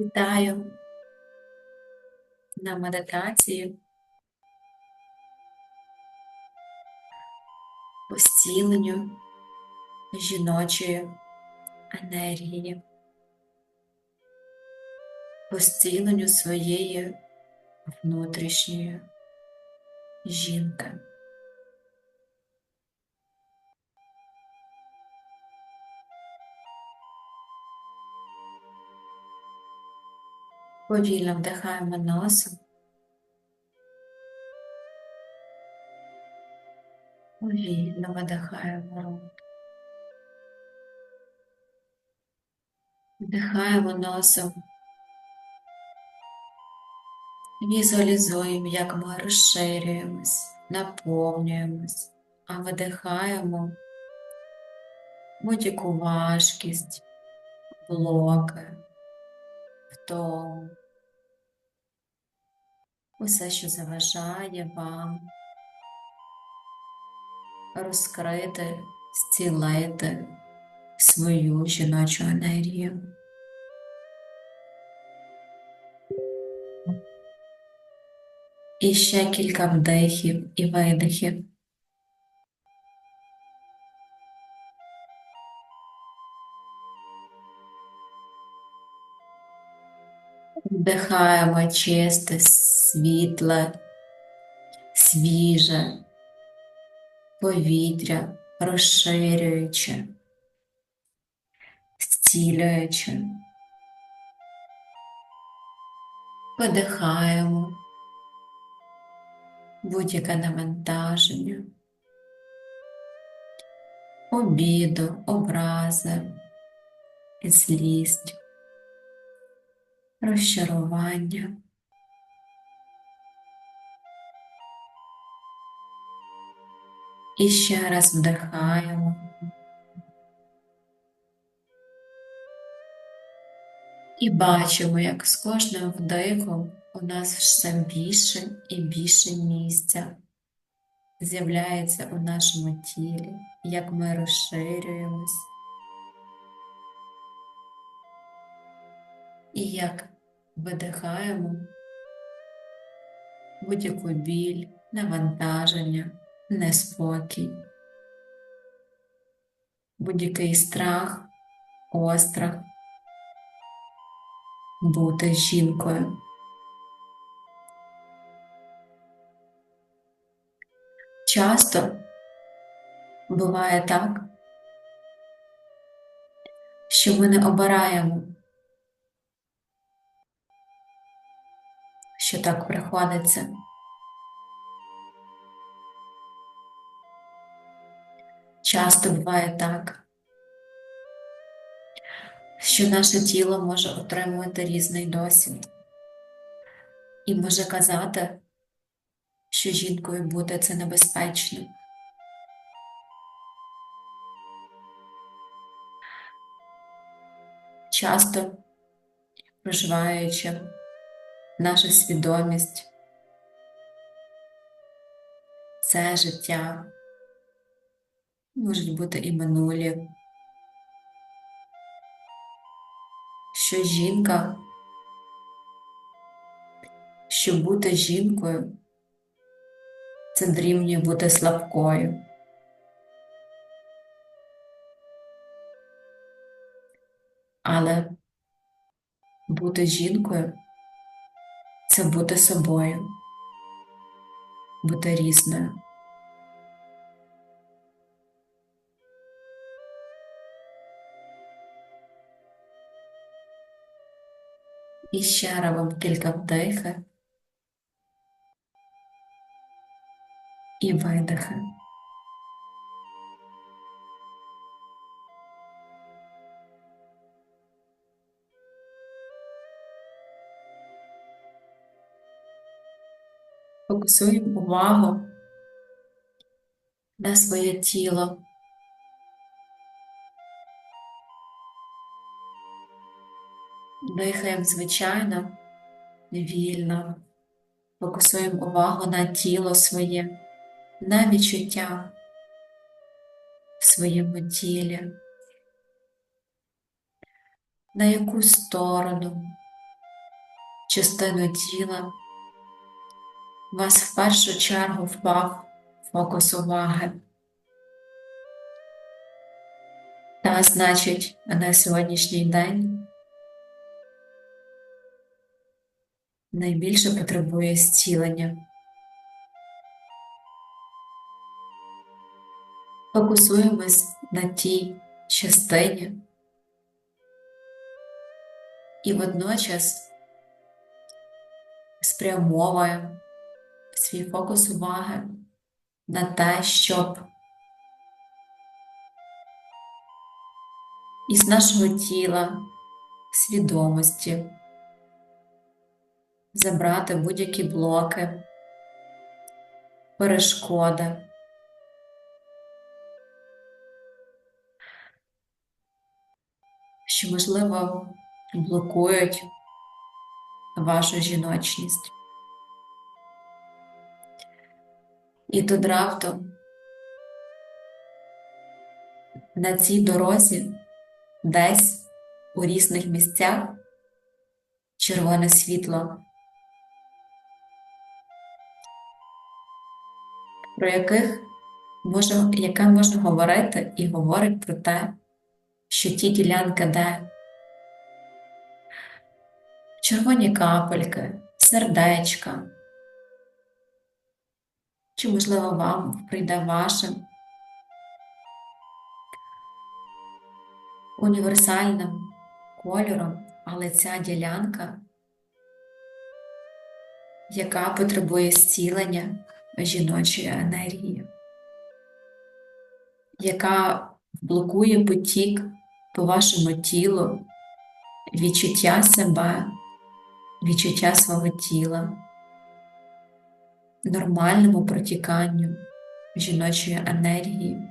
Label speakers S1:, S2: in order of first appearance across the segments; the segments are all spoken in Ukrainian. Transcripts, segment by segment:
S1: Вітаю на медитації по зціленню жіночої енергії, по зціленню своєї внутрішньої жінки. Повільно вдихаємо носом. Повільно видихаємо рот. Вдихаємо носом. Візуалізуємо, як ми розширюємось, наповнюємось, а видихаємо будь-яку важкість, блоки, втому, усе, що заважає вам розкрити, зцілити свою жіночу енергію. І ще кілька вдихів і видихів. Вдихаємо чисте, світле, свіже повітря, розширюючи, зцілюючи. Видихаємо будь-яке навантаження, обіду, образи, злість, розчарування. І ще раз вдихаємо. І бачимо, як з кожним вдихом у нас все більше і більше місця з'являється у нашому тілі, як ми розширюємось. І як видихаємо будь-яку біль, навантаження, неспокій, будь-який страх, острах бути жінкою. Часто буває так, що ми не обираємо, що так приходиться. Часто буває так, що наше тіло може отримувати різний досвід і може казати, що жінкою бути це небезпечно. Часто проживаючи наша свідомість, це життя, можуть бути і минулі, що жінка, що бути жінкою це дорівнює бути слабкою. Але бути жінкою це бути собою, бути різною. І ще робимо кілька вдихи і видихи. Фокусуємо увагу на своє тіло. Дихаємо звичайно, вільно, фокусуємо увагу на тіло своє, на відчуття в своєму тілі, на яку сторону частину тіла, у вас в першу чергу впав фокус уваги. Та, значить, на сьогоднішній день найбільше потребує зцілення. Фокусуємось на тій частині і водночас спрямовуємо свій фокус уваги на те, щоб із нашого тіла, свідомості забрати будь-які блоки, перешкоди. Що, можливо, блокують вашу жіночність. І тут раптом на цій дорозі десь у різних місцях червоне світло, про яких може, яке може говорити і говорить про те, що ті ділянки, де червоні капельки, сердечка, чи, можливо, вам прийде вашим універсальним кольором, але ця ділянка, яка потребує зцілення жіночої енергії, яка блокує потік по вашому тілу, відчуття себе, відчуття свого тіла, нормальному протіканню жіночої енергії,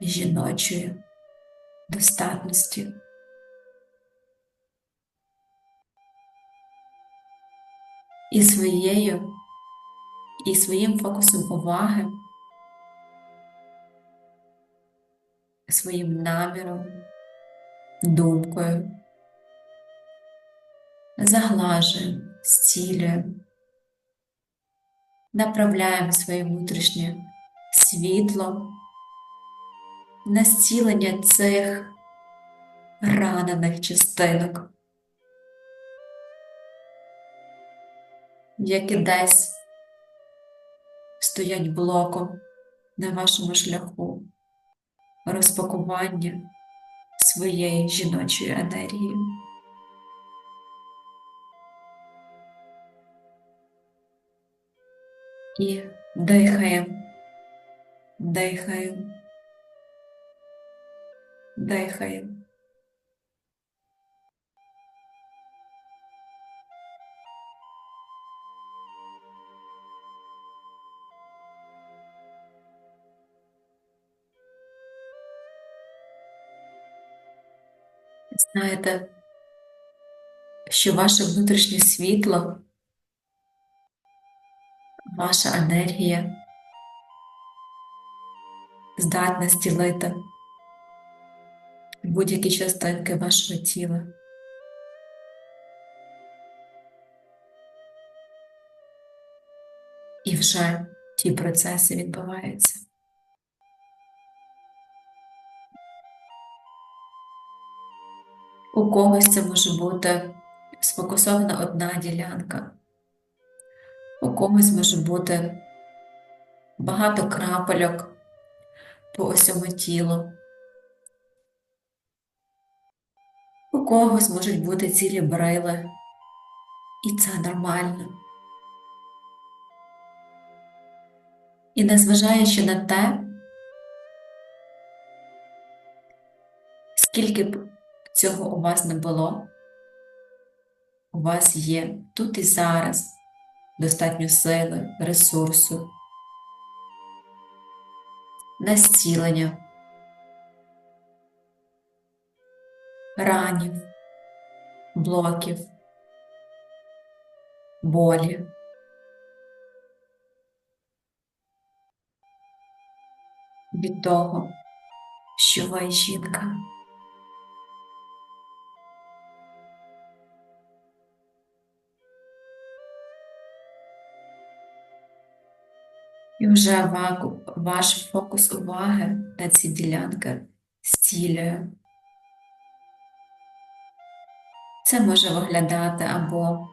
S1: жіночої достатності. І своєю, і своїм фокусом уваги, своїм наміром, думкою, заглажуємо, зцілюємо, направляємо своє внутрішнє світло на зцілення цих ранених частинок, які десь стоять блоком на вашому шляху розпакування своєї жіночої енергії. І дихаємо, дихаємо, дихаємо. Знаєте, що ваше внутрішнє світло, ваша енергія здатна зцілити будь-які частинки вашого тіла. І вже ті процеси відбуваються. У когось це може бути сфокусована одна ділянка, у когось може бути багато крапельок по усьому тілу, у когось можуть бути цілі брили, і це нормально. І незважаючи на те, скільки б цього у вас не було, у вас є тут і зараз достатньо сили, ресурсу, на зцілення, ранів, блоків, болі. Від того, що ви жінка. І вже ваш фокус уваги на ці ділянки зцілює. Це може виглядати або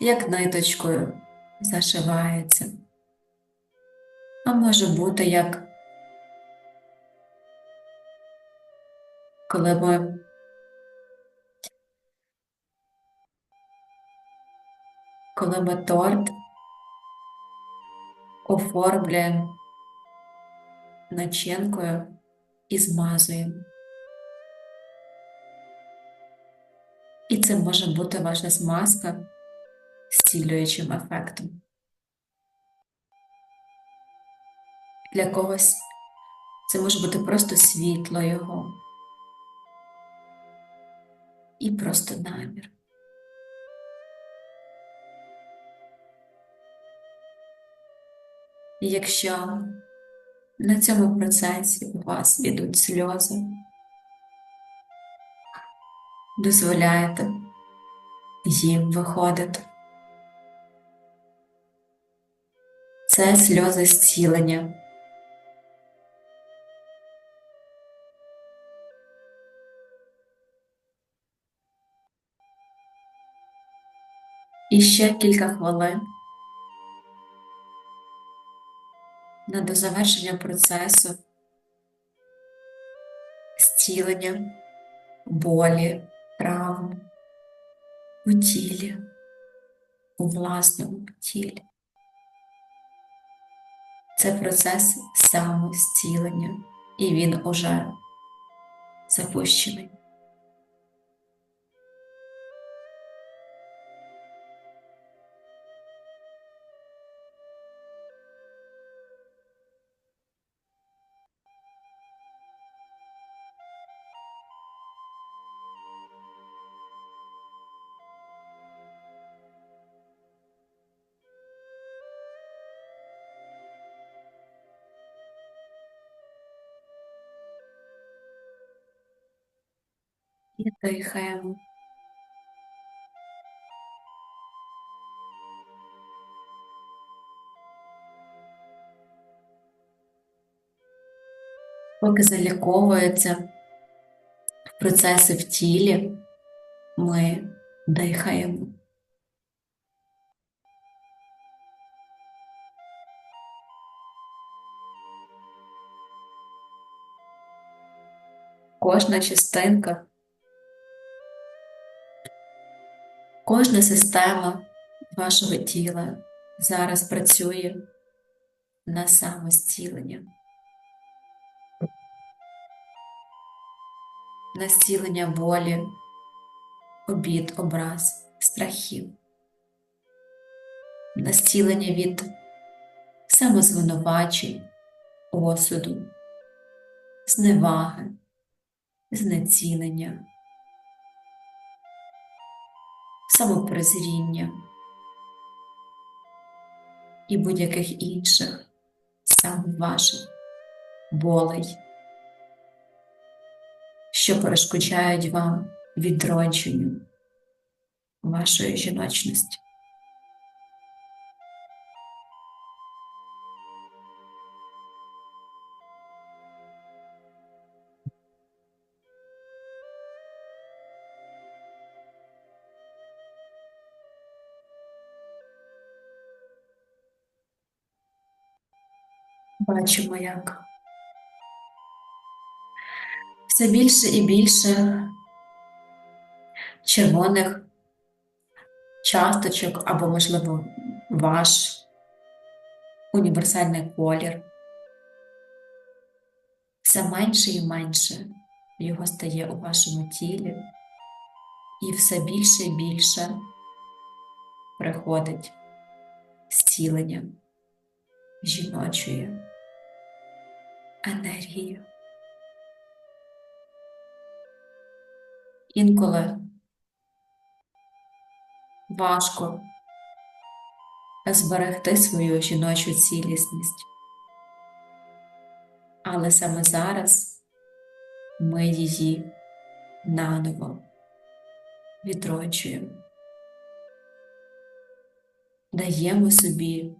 S1: як ниточкою зашивається, а може бути як коли ми коли ми торт оформлюємо начинкою і змазуємо. І це може бути ваша змазка з цілюючим ефектом. Для когось це може бути просто світло його і просто намір. Якщо на цьому процесі у вас ідуть сльози, дозволяєте їм виходити. Це сльози зцілення. І ще кілька хвилин на до завершення процесу зцілення, болі, травм у тілі, у власному тілі. Це процес самозцілення, і він уже запущений. І дихаємо. Поки заліковуються процеси в тілі, ми дихаємо. Кожна частинка, кожна система вашого тіла зараз працює на самозцілення. на зцілення болі, обід, образ, страхів, на зцілення від самозвинувачень, осуду, зневаги, знецінення, самопрезріння і будь-яких інших саме ваших болей що перешкоджають вам відродженню вашої жіночності. Бачимо, як все більше і більше червоних часточок або, можливо, ваш універсальний колір. Все менше і менше його стає у вашому тілі, і все більше і більше приходить зцілення жіночої енергії. Інколи важко зберегти свою жіночу цілісність, але саме зараз ми її наново відроджуємо, даємо собі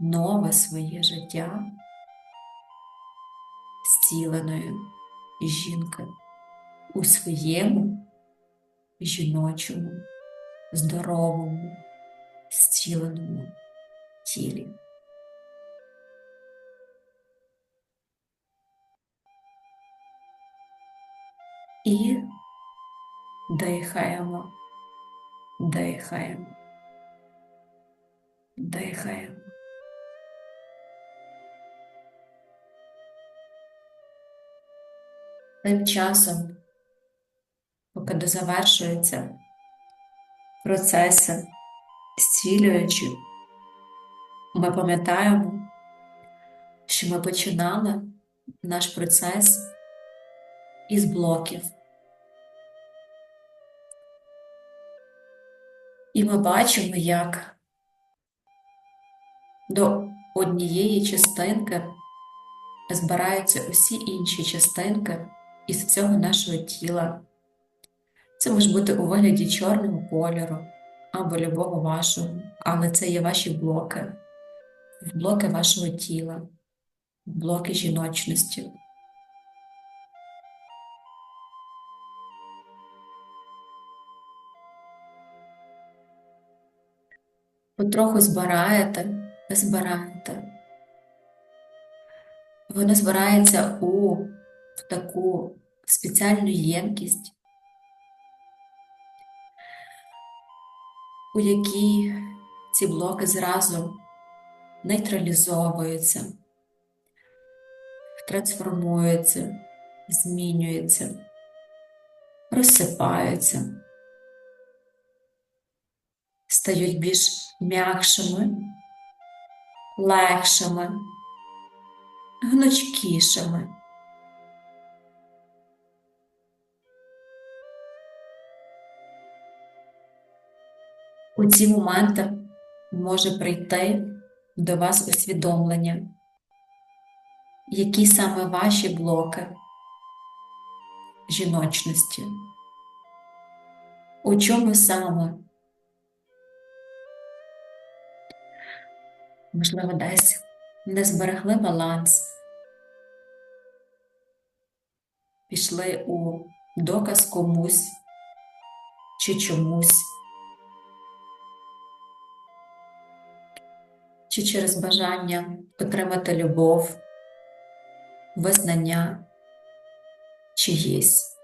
S1: нове своє життя зціленої жінки у своєму жіночому, здоровому, зціленому тілі. І дихаємо, дихаємо, дихаємо. Тим часом, поки дозавершуються процеси зцілюючі, ми пам'ятаємо, що ми починали наш процес із блоків. І ми бачимо, як до однієї частинки збираються усі інші частинки із всього нашого тіла. Це може бути у вигляді чорного кольору або любого вашого, але це є ваші блоки, блоки вашого тіла, блоки жіночності. Потроху збираєте, збираєте. Воно збирається у таку спеціальну ємкість, у якій ці блоки зразу нейтралізовуються, трансформуються, змінюються, розсипаються, стають більш м'якшими, легшими, гнучкішими. У ці моменти може прийти до вас усвідомлення, які саме ваші блоки жіночності, у чому саме, можливо, десь не зберегли баланс, пішли у доказ комусь чи чомусь. Чи через бажання отримати любов, визнання чиїсь,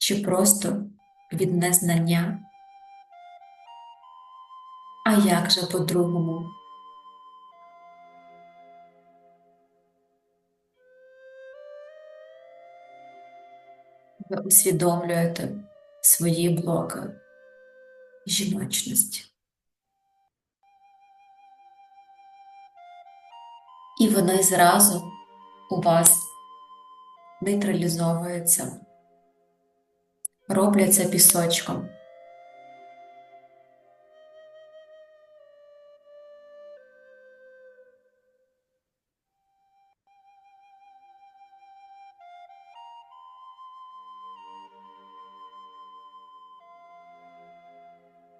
S1: чи просто від незнання, а як же по-другому? Ви усвідомлюєте свої блоки жіночності. І вони зразу у вас нейтралізовуються, робляться пісочком.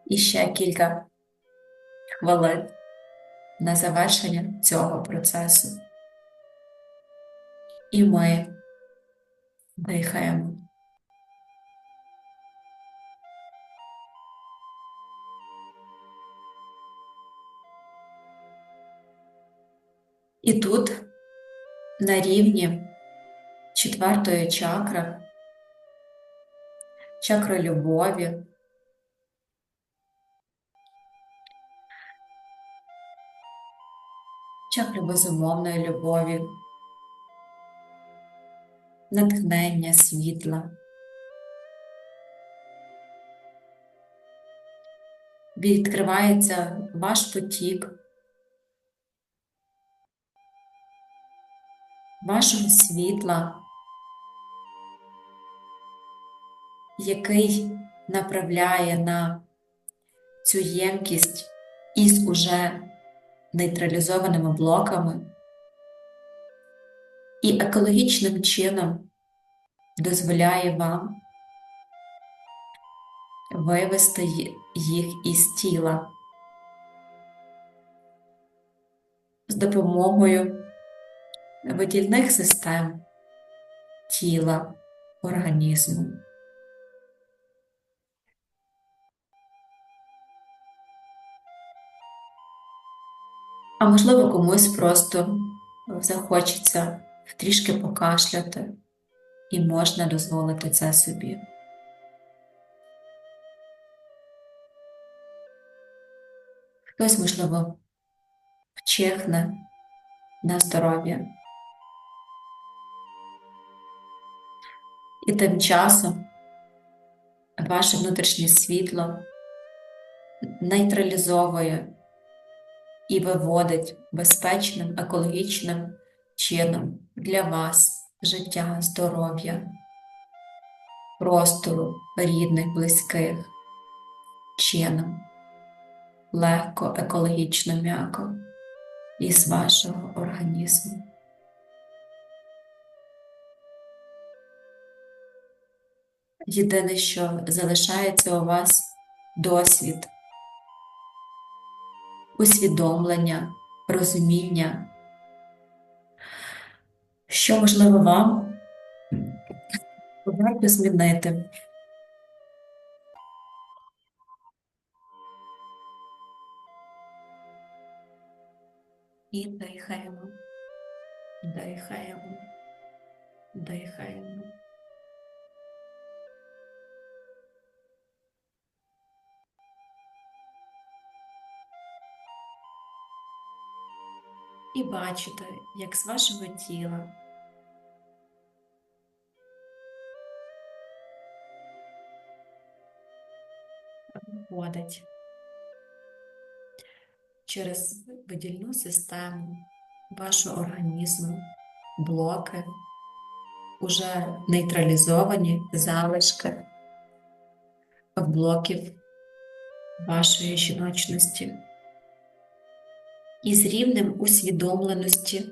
S1: І ще кілька хвилин на завершення цього процесу. І ми дихаємо. І тут на рівні четвертої чакри, чакри любові, чакри безумовної любові, натхнення світла. Відкривається ваш потік, вашого світла, який направляє на цю ємкість із уже нейтралізованими блоками і екологічним чином дозволяє вам вивести їх із тіла з допомогою видільних систем тіла організму. А можливо, комусь просто захочеться трішки покашляти, і можна дозволити це собі. Хтось, можливо, вчихне на здоров'я. І тим часом ваше внутрішнє світло нейтралізовує і виводить безпечним екологічним чином для вас життя, здоров'я, простору рідних, близьких чином, легко, екологічно м'яко із вашого організму. Єдине, що залишається у вас досвід, усвідомлення, розуміння, що можливо вам варто змінити. І дихаємо, дихаємо, дихаємо. І бачите, як з вашого тіла. Виходить. Через видільну систему вашого організму, блоки, уже нейтралізовані залишки блоків вашої жіночності із рівнем усвідомленості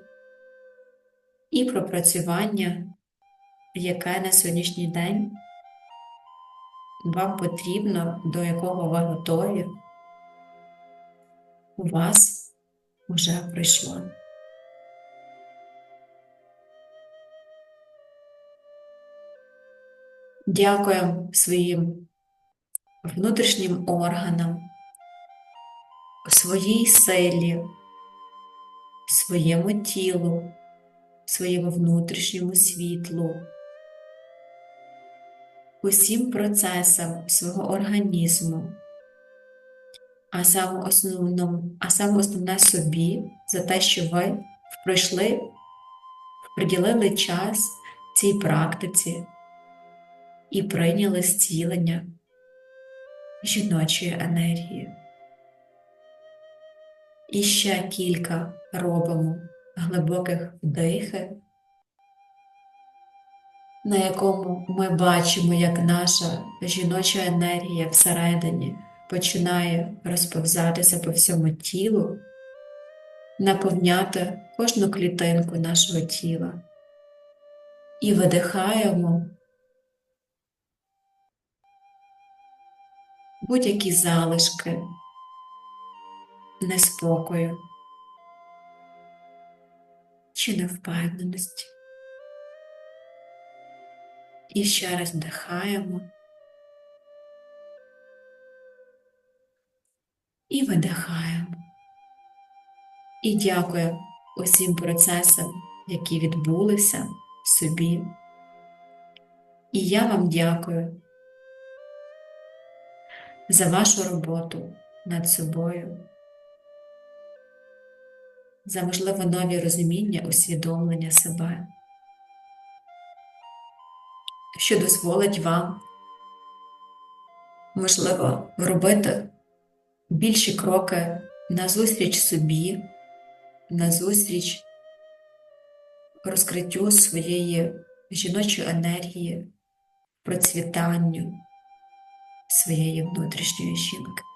S1: і пропрацювання, яке на сьогоднішній день вам потрібно, до якого ви готові, у вас вже прийшло. Дякуємо своїм внутрішнім органам, своїй силі, своєму тілу, своєму внутрішньому світлу, усім процесам свого організму, а саме основному, а саме основне собі за те, що ви пройшли, приділили час цій практиці і прийняли зцілення жіночої енергії. І ще кілька робимо глибоких вдихи, на якому ми бачимо, як наша жіноча енергія всередині починає розповзатися по всьому тілу, наповняти кожну клітинку нашого тіла. І видихаємо будь-які залишки неспокою чи невпевненості. І ще раз вдихаємо і видихаємо. І дякую усім процесам, які відбулися в собі. І я вам дякую за вашу роботу над собою за можливо нові розуміння, усвідомлення себе, що дозволить вам, можливо, робити більші кроки назустріч собі, назустріч розкриттю своєї жіночої енергії, процвітанню своєї внутрішньої жінки.